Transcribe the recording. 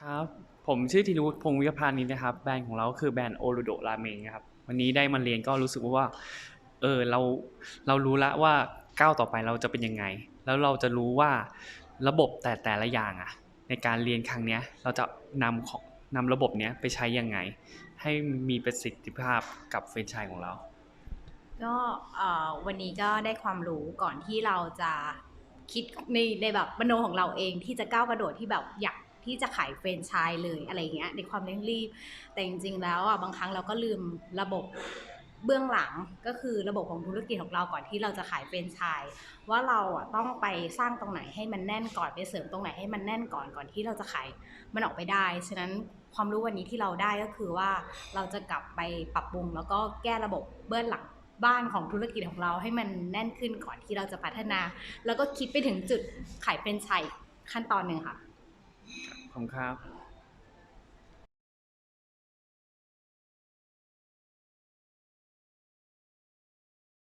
ครับ ผมชื่อธีรวุฒิพงศ์วิทยาพานิชนะครับ แบรนด์ของเราก็คือแบรนด์โอรุโดราเมงครับ วันนี้ได้มาเรียนก็รู้สึกว่า เออเราเรารู้ละว่าก้าวต่อไปเราจะเป็นยังไง แล้วเราจะรู้ว่าระบบแต่แต่ละอย่างอะในการเรียนครั้งเนี้ยเราจะนำของนำระบบเนี้ยไปใช้ยังไง ให้มีประสิทธิภาพกับเฟรนไชส์ของเรา ก็วันนี้ก็ได้ความรู้ก่อนที่เราจะคิดในในแบบมโนของเราเองที่จะก้าวกระโดดที่แบบอยาก ที่จะขายเฟรนไชส์เลยอะไรเงี้ยในความเร่งรีบ แต่จริงๆแล้วอะบางครั้งเราก็ลืมระบบเบื้องหลังก็คือระบบของธุรกิจของเราก่อนที่เราจะขายเฟรนไชส์ว่าเราอะต้องไปสร้างตรงไหนให้มันแน่นก่อนไปเสริมตรงไหนให้มันแน่นก่อนก่อนที่เราจะขายมันออกไปได้ ฉะนั้นความรู้วันนี้ที่เราได้ก็คือว่าเราจะกลับไปปรับปรุง แล้วก็แก้ระบบเบื้องหลังบ้านของธุรกิจของเราให้มันแน่นขึ้นก่อนที่เราจะพัฒนา แล้วก็คิดไปถึงจุดขายเป็นไชส์ขั้นตอนหนึ่งค่ะ ขอบคุณครับ